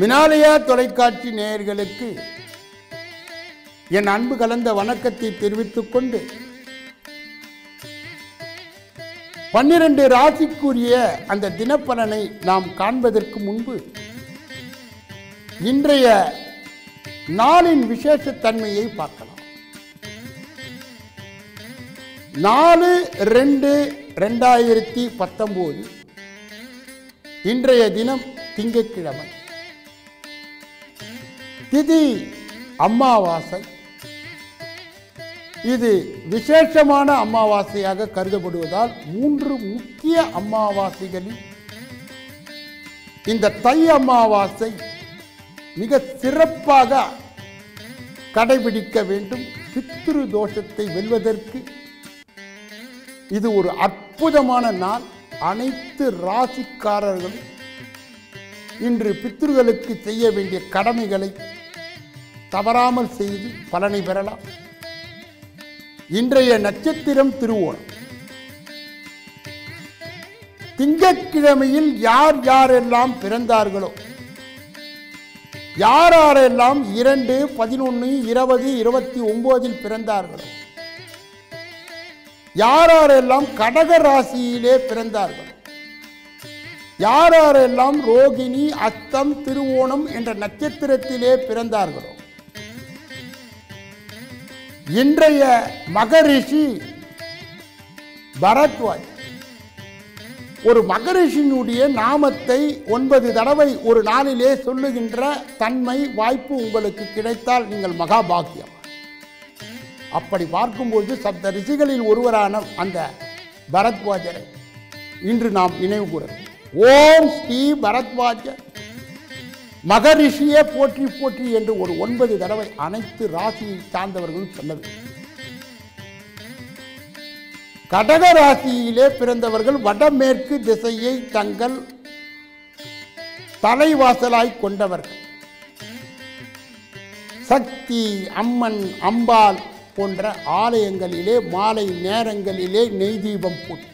மினாலயா தொலைக்காட்சி நேயர்களுக்கு என் அன்பு கலந்த வணக்கத்தை தெரிவித்துக் கொண்டு பன்னிரண்டு ராசிக்குரிய அந்த தினப்பலனை நாம் காண்பதற்கு முன்பு இன்றைய நாளின் விசேஷத்தன்மையை பார்க்கலாம். நாலு ரெண்டு ரெண்டாயிரத்தி பத்தொம்போது இன்றைய தினம் திங்கட்கிழமை. திதி அம்மாவாசை. இது விசேஷமான அமாவாசையாக கருதப்படுவதால் மூன்று முக்கிய அமாவாசைகளில் இந்த தை அமாவாசை மிக சிறப்பாக கடைபிடிக்க வேண்டும். பித்ரு தோஷத்தை வெல்வதற்கு இது ஒரு அற்புதமான நாள். அனைத்து ராசிக்காரர்களும் இன்று பித்ருகளுக்கு செய்ய வேண்டிய கடமைகளை தவறாமல் செய்து பலனை பெறலாம். இன்றைய நட்சத்திரம் திருவோணம். திங்கட்கிழமையில் யார் யாரெல்லாம் பிறந்தார்களோ யார் யாரெல்லாம் இரண்டு பதினொன்று இருபது இருபத்தி ஒன்பதில் பிறந்தார்களோ யார் யாரெல்லாம் கடக ராசியிலே பிறந்தார்களோ யார் யாரெல்லாம் ரோகிணி அஸ்தம் திருவோணம் என்ற நட்சத்திரத்திலே பிறந்தார்களோ இன்றைய மகரிஷி பரத்வாஜ். ஒரு மகரிஷியினுடைய நாமத்தை ஒன்பது தடவை ஒரு நாளிலே சொல்லுகின்ற தன்மை வாய்ப்பு உங்களுக்கு கிடைத்தால் நீங்கள் மகாபாக்கியம். அப்படி பார்க்கும்போது சப்த ரிஷிகளில் ஒருவரான அந்த பரத்வாஜரை இன்று நாம் நினைவு கூறுகிறோம் ஓம் ஸ்ரீ பரத்வாஜர் மகரிஷியே போற்றி போற்றி என்று ஒரு ஒன்பது தடவை அனைத்து ராசியை சார்ந்தவர்களும் சொன்னது கடக ராசியிலே பிறந்தவர்கள் வடமேற்கு திசையை தங்கள் தலைவாசலாய் கொண்டவர்கள். சக்தி அம்மன் அம்பாள் போன்ற ஆலயங்களிலே மாலை நேரங்களிலே நெய் தீபம் போட்டு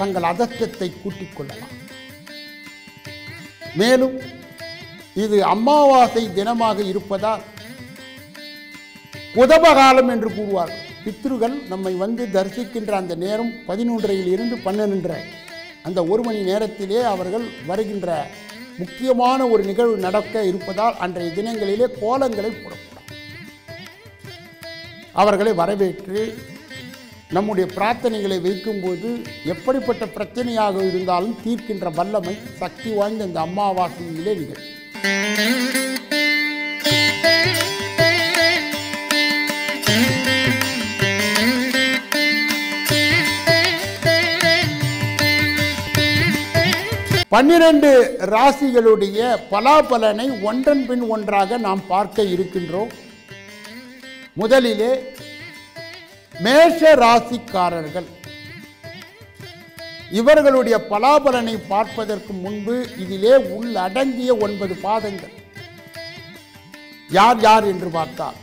தங்கள் அதர்ஷ்டத்தை கூட்டிக் கொள்ளலாம். மேலும் இது அமாவாசை தினமாக இருப்பதால் உதபகாலம் என்று கூறுவார்கள். பித்ருகள் நம்மை வந்து தரிசிக்கின்ற அந்த நேரம் பதினொன்றையில் இருந்து பன்னெண்டரை. அந்த ஒரு மணி நேரத்திலே அவர்கள் வருகின்ற முக்கியமான ஒரு நிகழ்வு நடக்க இருப்பதால் அன்றைய தினங்களிலே கோலங்களை போடக்கூடாது. அவர்களை வரவேற்று நம்முடைய பிரார்த்தனைகளை வைக்கும்போது எப்படிப்பட்ட பிரச்சனையாக இருந்தாலும் தீர்க்கின்ற வல்லமை சக்தி வாய்ந்த இந்த அமாவாசையிலே நிகழும். பன்னிரண்டு ராசிகளுடைய பலாபலனை ஒன்றன் பின் ஒன்றாக நாம் பார்க்க இருக்கின்றோம். முதலிலே மேஷ ராசிக்காரர்கள். இவர்களுடைய பலாபலனை பார்ப்பதற்கு முன்பு இதிலே உள்ளடங்கிய ஒன்பது பாதங்கள். யார் யார் என்று பார்த்தால்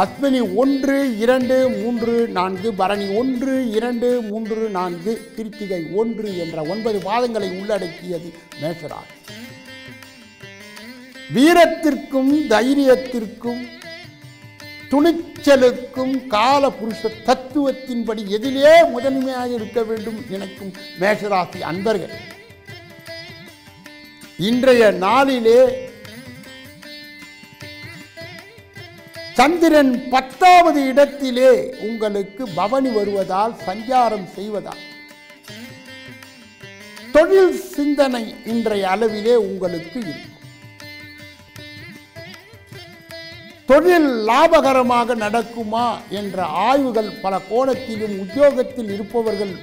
அஸ்வினி ஒன்று இரண்டு மூன்று நான்கு பரணி ஒன்று இரண்டு மூன்று நான்கு கிருத்திகை ஒன்று என்ற ஒன்பது பாதங்களை உள்ளடக்கியது மேஷராசி வீரத்திற்கும் தைரியத்திற்கும் துணிச்சலுக்கும் கால புருஷ தத்துவத்தின்படி எதிலே முதன்மையாக இருக்க வேண்டும் நினைக்கும் மேஷராசி அன்பர்கள். இன்றைய நாளிலே சந்திரன் பத்தாவது இடத்திலே உங்களுக்கு பவனி வருவதால் சஞ்சாரம் செய்வதால் தொழில் சிந்தனை இன்றைய அளவிலே உங்களுக்கு இருக்கும். தொழில் லாபகரமாக நடக்குமா என்ற ஆய்வுகள் பல கோணத்திலும் உத்தியோகத்தில் இருப்பவர்கள்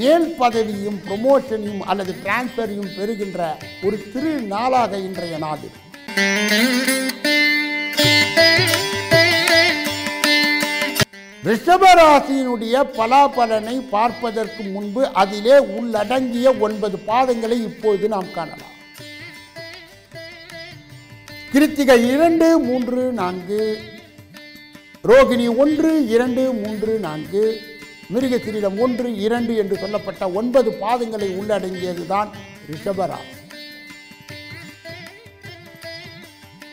மேல் பதவியும் ப்ரொமோஷனையும் அல்லது டிரான்ஸ்பரையும் பெறுகின்ற ஒரு திரு நாளாக இன்றைய நாடு. ரிஷபராசியினுடைய பலாபலனை பார்ப்பதற்கு முன்பு அதிலே உள்ளடங்கிய ஒன்பது பாதங்களை இப்போது நாம் காணலாம். கிருத்திகை இரண்டு மூன்று நான்கு. ரோகிணி ஒன்று இரண்டு மூன்று நான்கு. மிருகசிரிடம் ஒன்று இரண்டு என்று சொல்லப்பட்ட ஒன்பது பாதங்களை உள்ளடங்கியதுதான் ரிஷபராசி.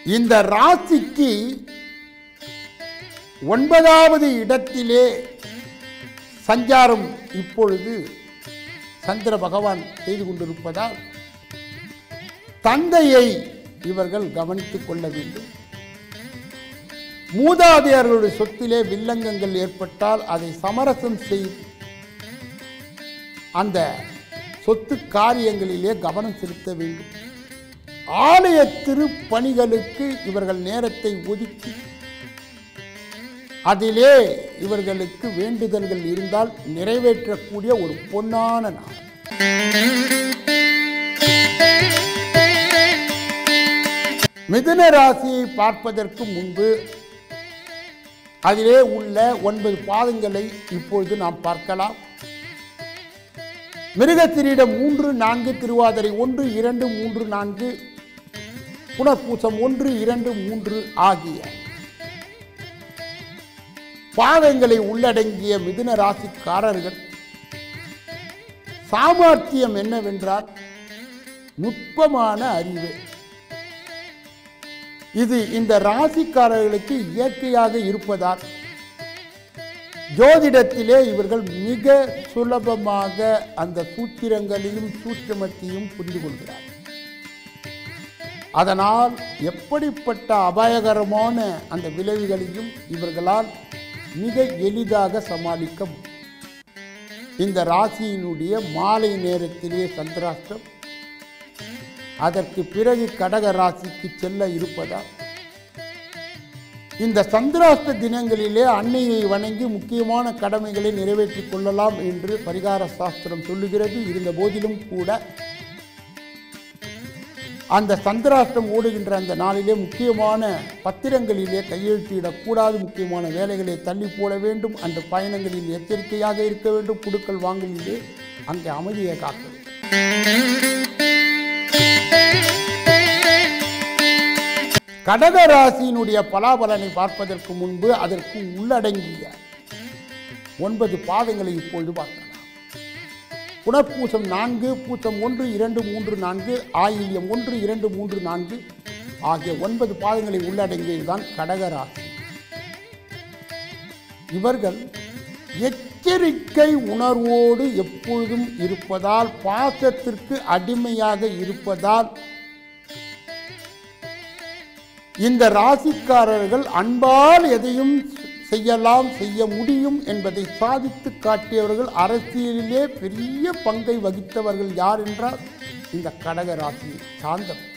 இந்த ராசிக்கு ஒன்பதாவது இடத்திலே சஞ்சாரம் இப்பொழுது சந்திர பகவான் செய்து கொண்டிருப்பதால் தந்தையை இவர்கள் கவனித்துக் கொள்ள வேண்டும். மூதாதையர்களுடைய சொத்திலே வில்லங்கங்கள் ஏற்பட்டால் அதை சமரசம் செய் அந்த சொத்து காரியங்களிலே கவனம் செலுத்த வேண்டும். ஆலய திருப்பணிகளுக்கு இவர்கள் நேரத்தை ஒதுக்கி அதிலே இவர்களுக்கு வேண்டுதல்கள் இருந்தால் நிறைவேற்றக்கூடிய ஒரு பொன்னான நாள். மிதுன ராசியை பார்ப்பதற்கு முன்பு அதிலே உள்ள ஒன்பது பாதங்களை இப்பொழுது நாம் பார்க்கலாம். மிருகத்திரியிடம் மூன்று நான்கு திருவாதிரை ஒன்று இரண்டு மூன்று நான்கு புனர்பூசம் ஒன்று இரண்டு மூன்று ஆகிய பாதங்களை உள்ளடங்கிய மிதுன ராசிக்காரர்கள் சாமர்த்தியம் என்னவென்றால் நுட்பமான அறிவு. இது இந்த ராசிக்காரர்களுக்கு இயற்கையாக இருப்பதால் ஜோதிடத்திலே இவர்கள் மிக சுலபமாக அந்த சூத்திரங்களையும் சூட்சமத்தையும் புரிந்து கொள்கிறார். அதனால் எப்படிப்பட்ட அபாயகரமான அந்த விளைவுகளையும் இவர்களால் மிக எளிதாக சமாளிக்க இந்த ராசியினுடைய மாலை நேரத்திலே சந்திராஷ்டம் அதற்கு பிறகு கடக ராசிக்கு செல்ல இருப்பதால் இந்த சந்திராஷ்ட தினங்களிலே அன்னையை வணங்கி முக்கியமான கடமைகளை நிறைவேற்றிக் கொள்ளலாம் என்று பரிகார சாஸ்திரம் சொல்லுகிறது. இருந்த போதிலும் கூட அந்த சந்திராஷ்டம் ஓடுகின்ற அந்த நாளிலே முக்கியமான பத்திரங்களிலே கையெழுத்திடக்கூடாது. முக்கியமான வேலைகளை தள்ளி போட வேண்டும். அந்த பயணங்களில் எச்சரிக்கையாக இருக்க வேண்டும். குடுக்கல் வாங்கலிலே அங்கே அமைதியை காக்க கடக ராசியினுடைய பலாபலனை பார்ப்பதற்கு முன்பு அதற்கு உள்ளடங்கிய ஒன்பது பாதங்களை இப்பொழுது பார்க்கலாம். புனர்பூசம் நான்கு பூசம் ஒன்று இரண்டு மூன்று நான்கு ஆயில்யம் ஒன்று இரண்டு மூன்று நான்கு ஆகிய ஒன்பது பாதங்களை உள்ளடங்கியதுதான் கடகராசி. இவர்கள் எச்சரிக்கை உணர்வோடு எப்பொழுதும் இருப்பதால் பாசத்திற்கு அடிமையாக இருப்பதால் இந்த ராசிக்காரர்கள் அன்பால் எதையும் செய்யலாம் செய்ய முடியும் என்பதை சாதித்து காட்டியவர்கள் அரசியலிலே பெரிய பங்கை வகித்தவர்கள் யார் என்றால் இந்த கடக ராசியை சார்ந்தவர்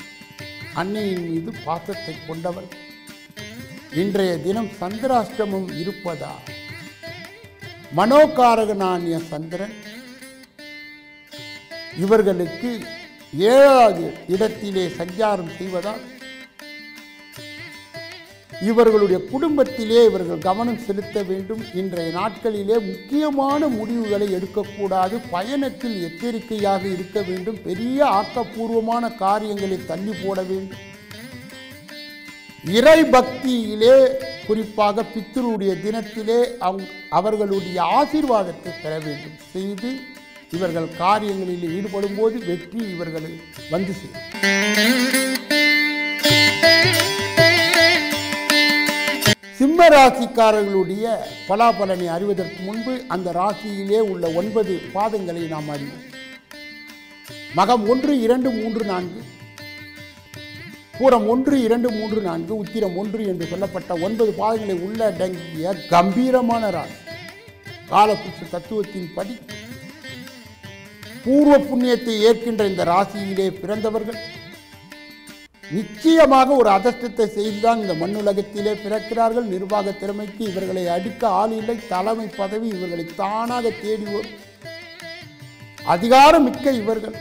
அன்னையின் மீது பாசத்தை கொண்டவர். இன்றைய தினம் சந்திராஷ்டமம் இருப்பதா? மனோகாரகனானிய சந்திரன். இவர்களுக்கு ஏழாவது இடத்திலே சஞ்சாரம் செய்வதால் இவர்களுடைய குடும்பத்திலே இவர்கள் கவனம் செலுத்த வேண்டும். இன்றைய நாட்களிலே முக்கியமான முடிவுகளை எடுக்கக்கூடாது. பயணத்தில் எச்சரிக்கையாக இருக்க வேண்டும். பெரிய ஆக்கப்பூர்வமான காரியங்களை தள்ளி போட வேண்டும். இறை பக்தியிலே குறிப்பாக பித்தருடைய தினத்திலே அவங்க அவர்களுடைய ஆசீர்வாதத்தை பெற வேண்டும். செய்து இவர்கள் காரியங்களில் ஈடுபடும் போது வெற்றி இவர்களை வந்து சேரும். சிம்ம ராசிக்காரர்களுடைய பலாபலனை அறிவதற்கு முன்பு அந்த ராசியிலே உள்ள ஒன்பது பாதங்களை நாம் அறிவோம். மகம் ஒன்று இரண்டு மூன்று நான்கு. பூரம் ஒன்று இரண்டு மூன்று நான்கு. உத்திரம் ஒன்று என்று சொல்லப்பட்ட ஒன்பது பாதங்களை உள்ளடங்கிய கம்பீரமான ராசி. காலப்புருஷ தத்துவத்தின் படி பூர்வ புண்ணியத்தை ஏற்கின்ற இந்த ராசியிலே பிறந்தவர்கள் நிச்சயமாக ஒரு அதிர்ஷ்டத்தை செய்துதான் இந்த மண்ணுலகத்திலே பிறக்கிறார்கள். நிர்வாக திறமைக்கு இவர்களை அடிக்க ஆள் இல்லை. தலைமை பதவி இவர்களை தானாக தேடி வரும் அதிகாரம் மிக்க இவர்கள்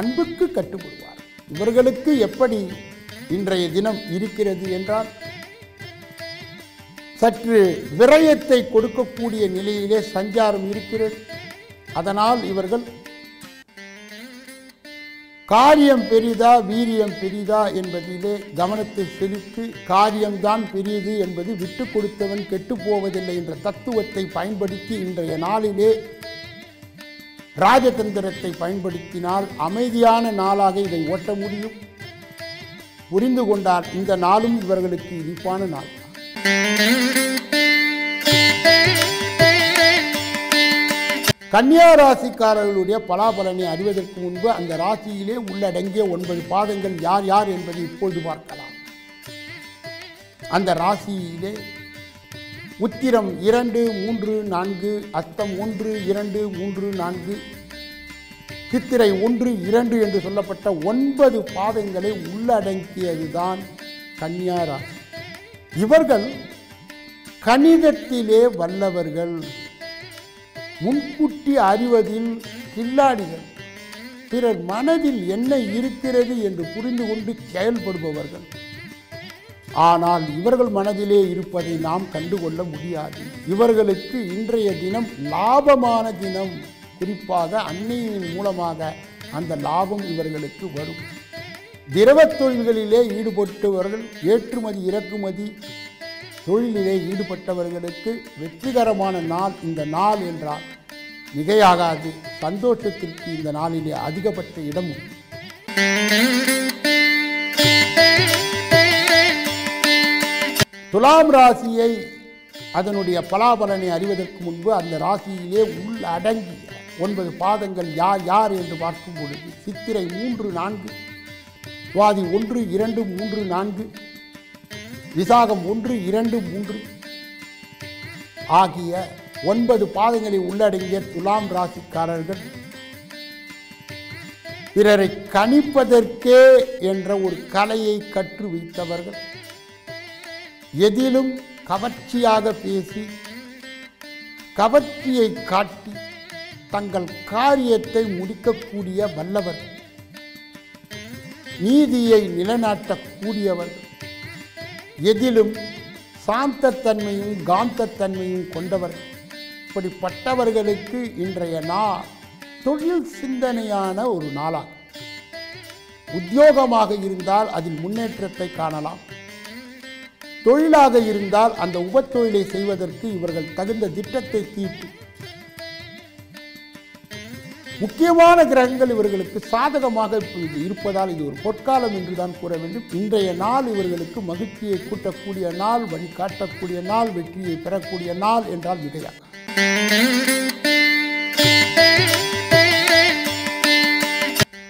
அன்புக்கு கட்டுப்படுவார். இவர்களுக்கு எப்படி இன்றைய தினம் இருக்கிறது என்றால் சற்று விரயத்தை கொடுக்கக்கூடிய நிலையிலே சஞ்சாரம் இருக்கிறது. அதனால் இவர்கள் காரியம் பெரிதா வீரியம் பெரிதா என்பதிலே கவனத்தை செலுத்தி காரியம்தான் பெரியது என்பது விட்டு கொடுத்தவன் கெட்டுப் போவதில்லை என்ற தத்துவத்தை பயன்படுத்தி இன்றைய நாளிலே ராஜதந்திரத்தை பயன்படுத்தினால் அமைதியான நாளாக இதை ஓட்ட முடியும். புரிந்து கொண்டால் இந்த நாளும் இவர்களுக்கு இனிப்பான நாள். கன்னியா ராசிக்காரர்களுடைய பலாபலனை அறிவதற்கு முன்பு அந்த ராசியிலே உள்ளடங்கிய ஒன்பது பாதங்கள் யார் யார் என்பதை இப்பொழுது பார்க்கலாம். அந்த ராசியிலே உத்திரம் இரண்டு மூன்று நான்கு அஸ்தம் ஒன்று இரண்டு மூன்று நான்கு சித்திரை ஒன்று இரண்டு என்று சொல்லப்பட்ட ஒன்பது பாதங்களை உள்ளடக்கியதுதான் கன்னியா ராசி இவர்கள் கணிதத்திலே வல்லவர்கள். முன்கூட்டி அறிவதில் கில்லாடிகள். பிறர் மனதில் என்ன இருக்கிறது என்று புரிந்து கொண்டு செயல்படுபவர்கள். ஆனால் இவர்கள் மனதிலே இருப்பதை நாம் கண்டுகொள்ள முடியாது. இவர்களுக்கு இன்றைய தினம் லாபமான தினம். குறிப்பாக அன்னையின் மூலமாக அந்த லாபம் இவர்களுக்கு வரும். திரவத் தொழில்களிலே ஈடுபட்டவர்கள் ஏற்றுமதி இறக்குமதி தொழிலிலே ஈடுபட்டவர்களுக்கு வெற்றிகரமான நாள் இந்த நாள் என்றால் மிகையாகாது. சந்தோஷத்திற்கு இந்த நாளிலே அதிகபட்ச இடம் துலாம் ராசியை அதனுடைய பலாபலனை அறிவதற்கு முன்பு அந்த ராசியிலே உள் அடங்கி ஒன்பது பாதங்கள் யார் யார் என்று பார்க்கும் பொழுது சித்திரை மூன்று நான்கு சுவாதி ஒன்று இரண்டு மூன்று நான்கு விசாகம் ஒன்று இரண்டு மூன்று. ஆகிய ஒன்பது பாதங்களை உள்ளடங்கிய துலாம் ராசிக்காரர்கள் பிறரை கணிப்பதற்கே என்ற ஒரு கலையை கற்று வைத்தவர்கள். எதிலும் கவர்ச்சியாக பேசி கவர்ச்சியை காட்டி தங்கள் காரியத்தை முடிக்கக்கூடிய வல்லவர் நீதியை நிலைநாட்டக்கூடியவர்கள் எதிலும் சாந்தத்தன்மையும் காந்தத்தன்மையும் கொண்டவர். இப்படிப்பட்டவர்களுக்கு இன்றைய நாள் தொழில் சிந்தனையான ஒரு நாளாகும். உத்தியோகமாக இருந்தால் அதில் முன்னேற்றத்தை காணலாம். தொழிலாக இருந்தால் அந்த உபத்தொழிலை செய்வதற்கு இவர்கள் தகுந்த திட்டத்தை தீட்டி முக்கியமான கிரகங்கள் இவர்களுக்கு சாதகமாக இப்பொழுது இருப்பதால் இது ஒரு பொற்காலம் என்று தான் கூற வேண்டும். இன்றைய நாள் இவர்களுக்கு மகிழ்ச்சியை கூட்டக்கூடிய நாள் வழிகாட்டக்கூடிய நாள் வெற்றியை பெறக்கூடிய நாள் என்றால் மிகையாக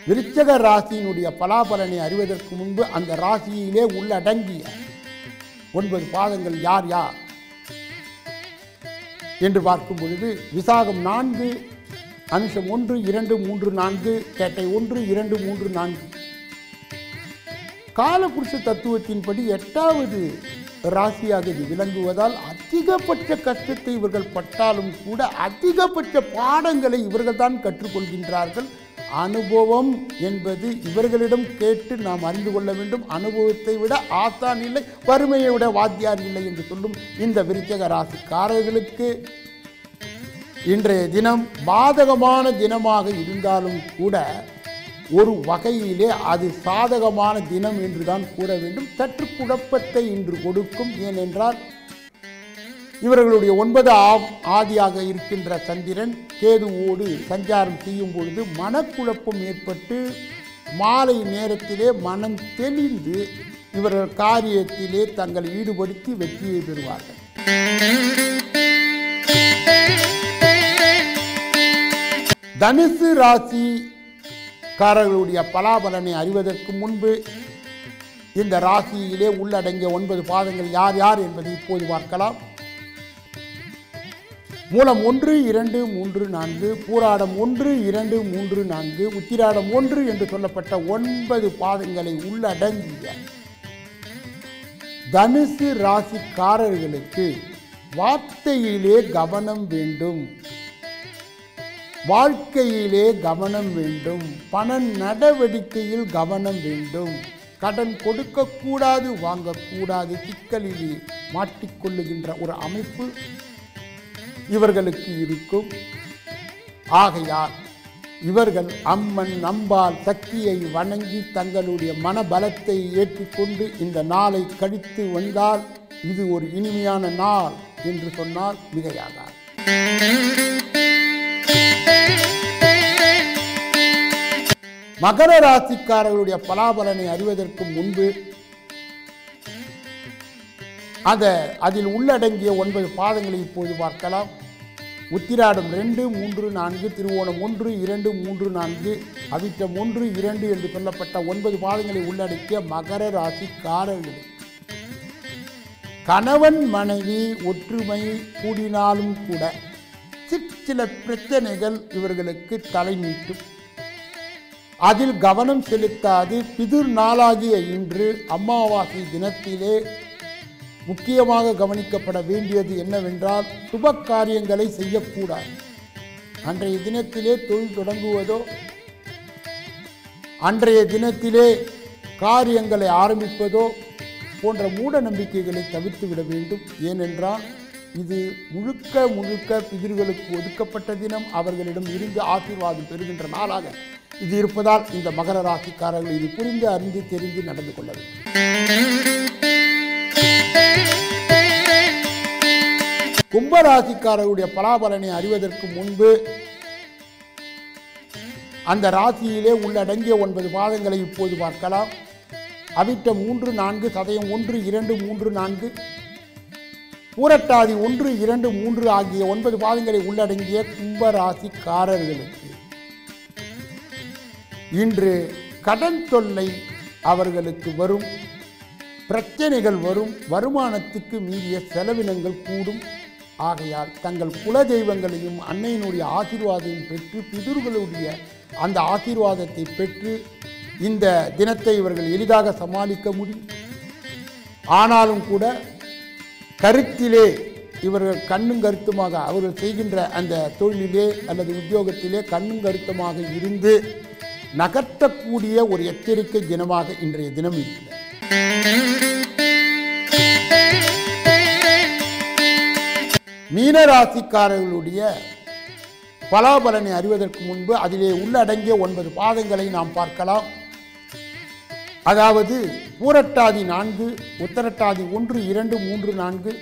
விருச்சக ராசியினுடைய பலாபலனை அறிவதற்கு முன்பு அந்த ராசியிலே உள்ளடங்கிய ஒன்பது பாதங்கள் யார் யார்? என்று பார்க்கும் பொழுது விசாகம் நான்கு அம்சம் ஒன்று இரண்டு மூன்று நான்கு கேட்டை ஒன்று இரண்டு மூன்று நான்கு. காலபுருஷ தத்துவத்தின்படி எட்டாவது ராசியாக இது விளங்குவதால் அதிகபட்ச கஷ்டத்தை இவர்கள் பட்டாலும் கூட அதிகபட்ச பாடங்களை இவர்கள் தான் கற்றுக்கொள்கின்றார்கள். அனுபவம் என்பது இவர்களிடம் கேட்டு நாம் அறிந்து கொள்ள வேண்டும். அனுபவத்தை விட ஆசான் இல்லை வறுமையை விட வாத்தியார் இல்லை என்று சொல்லும் இந்த விருச்சக ராசிக்காரர்களுக்கு இன்றைய தினம் பாதகமான தினமாக இருந்தாலும் கூட ஒரு வகையிலே அது சாதகமான தினம் என்றுதான் கூற வேண்டும். சற்று குழப்பத்தை இன்று கொடுக்கும். ஏனென்றால் இவர்களுடைய ஒன்பது ஆம் ஆதியாக இருக்கின்ற சந்திரன் கேதுவோடு சஞ்சாரம் செய்யும் பொழுது மனக்குழப்பம் ஏற்பட்டு மாலை நேரத்திலே மனம் தெளிந்து இவர்கள் காரியத்திலே தங்களை ஈடுபடுத்தி வெற்றியை பெறுவார்கள். தனுசு ராசிக்காரர்களுடைய பலாபலனை அறிவதற்கு முன்பு இந்த ராசியிலே உள்ளடங்கிய ஒன்பது பாதங்கள் யார் யார் என்பதை இப்போது பார்க்கலாம். மூலம் ஒன்று இரண்டு மூன்று நான்கு பூராடம் ஒன்று இரண்டு மூன்று நான்கு உத்திராடம் ஒன்று என்று சொல்லப்பட்ட ஒன்பது பாதங்களை உள்ளடங்கிய தனுசு ராசிக்காரர்களுக்கு வார்த்தையிலே கவனம் வேண்டும். வாழ்க்கையிலே கவனம் வேண்டும். பண நடவடிக்கையில் கவனம் வேண்டும். கடன் கொடுக்கக்கூடாது வாங்கக்கூடாது சிக்கலிலே மாட்டிக்கொள்ளுகின்ற ஒரு அமைப்பு இவர்களுக்கு இருக்கும். ஆகையால் இவர்கள் அம்மன் நம்பால் சக்தியை வணங்கி தங்களுடைய மனபலத்தை ஏற்றுக்கொண்டு இந்த நாளை கழித்து வந்தால் இது ஒரு இனிமையான நாள் என்று சொன்னால் மிகையாகாது. மகர ராசிக்காரர்களுடைய பலாபலனை அறிவதற்கு முன்பு அந்த அதில் உள்ளடங்கிய ஒன்பது பாதங்களை இப்போது பார்க்கலாம். உத்திராடம் ரெண்டு மூன்று நான்கு திருவோணம் ஒன்று இரண்டு மூன்று நான்கு அவிட்டம் ஒன்று இரண்டு என்று சொல்லப்பட்ட ஒன்பது பாதங்களை உள்ளடக்கிய மகர ராசிக்காரர்கள். கணவன் மனைவி ஒற்றுமை கூடினாலும் கூட சிற்சில பிரச்சனைகள் இவர்களுக்கு தலை நீட்டும். அதில் கவனம் செலுத்தாது. பிதிர் நாளாகிய இன்று அமாவாசை தினத்திலே முக்கியமாக கவனிக்கப்பட வேண்டியது என்னவென்றால் சுப காரியங்களை செய்யக்கூடாது. அன்றைய தினத்திலே தொழில் தொடங்குவதோ அன்றைய தினத்திலே காரியங்களை ஆரம்பிப்பதோ போன்ற மூட நம்பிக்கைகளை தவிர்த்து விட வேண்டும். ஏனென்றால் இது முழுக்க முழுக்க பிதிர்களுக்கு ஒதுக்கப்பட்ட தினம். அவர்களிடம் இருந்து ஆசீர்வாதம் பெறுகின்ற நாளாக இது இருப்பதால் இந்த மகர ராசிக்காரர்கள் இது புரிந்து அறிந்து தெரிந்து நடந்து கொள்ள வேண்டும். கும்பராசிக்காரருடைய பலாபலனை அறிவதற்கு முன்பு அந்த ராசியிலே உள்ளடங்கிய ஒன்பது பாதங்களை இப்போது பார்க்கலாம். அவிட்ட மூன்று நான்கு சதயம் ஒன்று இரண்டு மூன்று நான்கு. பூரட்டாதி ஒன்று இரண்டு மூன்று ஆகிய ஒன்பது பாதங்களை உள்ளடங்கிய கும்பராசிக்காரர்களுக்கு இன்று கடன் தொல்லை அவர்களுக்கு வரும். பிரச்சனைகள் வரும். வருமானத்துக்கு மீறிய செலவினங்கள் கூடும். ஆகையால் தங்கள் குல தெய்வங்களையும் அன்னையினுடைய ஆசீர்வாதத்தையும் பெற்று பிதுர்களுடைய அந்த ஆசீர்வாதத்தை பெற்று இந்த தினத்தை இவர்கள் எளிதாக சமாளிக்க முடியும். ஆனாலும் கூட கருத்திலே இவர்கள் கண்ணும் கருத்துமாக அவர்கள் செய்கின்ற அந்த தொழிலிலே அல்லது உத்தியோகத்திலே கண்ணும் கருத்துமாக இருந்து நகர்த்தக்கூடிய ஒரு எச்சரிக்கை தினமாக இன்றைய தினம் இருக்கிறது. மீனராசிக்காரர்களுடைய பலாபலனை அறிவதற்கு முன்பு அதிலே உள்ளடங்கிய ஒன்பது பாதங்களை நாம் பார்க்கலாம். அதாவது பூரட்டாதி நான்கு உத்தரட்டாதி ஒன்று இரண்டு மூன்று நான்கு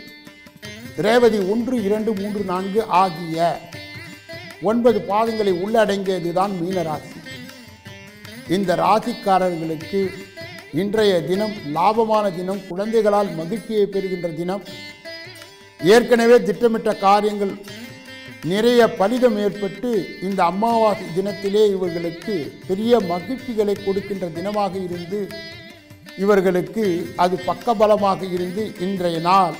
ரேவதி ஒன்று இரண்டு மூன்று நான்கு ஆகிய ஒன்பது பாதங்களை உள்ளடங்கியதுதான் மீனராசி. இந்த ராசிக்காரர்களுக்கு இன்றைய தினம் லாபமான தினம் குழந்தைகளால் மகிழ்ச்சியை பெறுகின்ற தினம். ஏற்கனவே திட்டமிட்ட காரியங்கள் நிறைய பலிதம் ஏற்பட்டு இந்த அமாவாசை தினத்திலே இவர்களுக்கு பெரிய மகிழ்ச்சிகளை கொடுக்கின்ற தினமாக இருந்து இவர்களுக்கு அது பக்கபலமாக இருந்து இன்றைய நாள்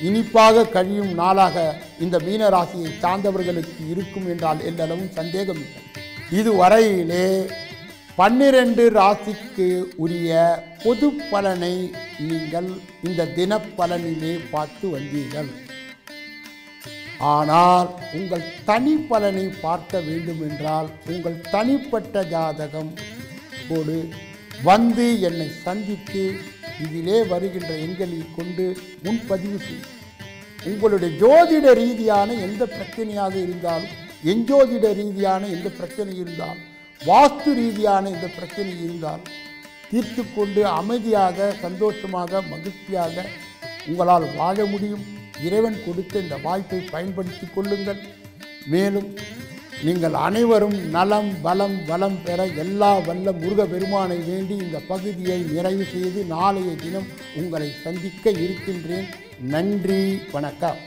இனிப்பாக கழியும் நாளாக இந்த மீனராசியை சார்ந்தவர்களுக்கு இருக்கும் என்றால் எல்லளவும் சந்தேகம் இல்லை இதுவரையிலே பன்னிரண்டு ராசிக்கு உரிய பொது பலனை நீங்கள் இந்த தினப்பலனிலே பார்த்து வந்தீர்கள். ஆனால் உங்கள் தனி பலனை பார்க்க வேண்டும் என்றால் உங்கள் தனிப்பட்ட ஜாதகம் போடு வந்து என்னை சந்தித்து இதிலே வருகின்ற எண்களில் கொண்டு முன்பதிவு செய். உங்களுடைய ஜோதிட ரீதியான எந்த பிரச்சனையாக இருந்தாலும் எஞ்சோதிட ரீதியான எந்த பிரச்சனை இருந்தாலும் வாஸ்து ரீதியான இந்த பிரச்சனை இருந்தால் தீர்த்து கொண்டு அமைதியாக சந்தோஷமாக மகிழ்ச்சியாக உங்களால் வாழ முடியும். இறைவன் கொடுத்த இந்த வாய்ப்பை பயன்படுத்தி கொள்ளுங்கள். மேலும் நீங்கள் அனைவரும் நலம் பலம் வளம் பெற எல்லா வல்ல முருக பெருமானை வேண்டி இந்த பகுதியை நிறைவு செய்து நாளைய தினம் உங்களை சந்திக்க இருக்கின்றேன். நன்றி வணக்கம்.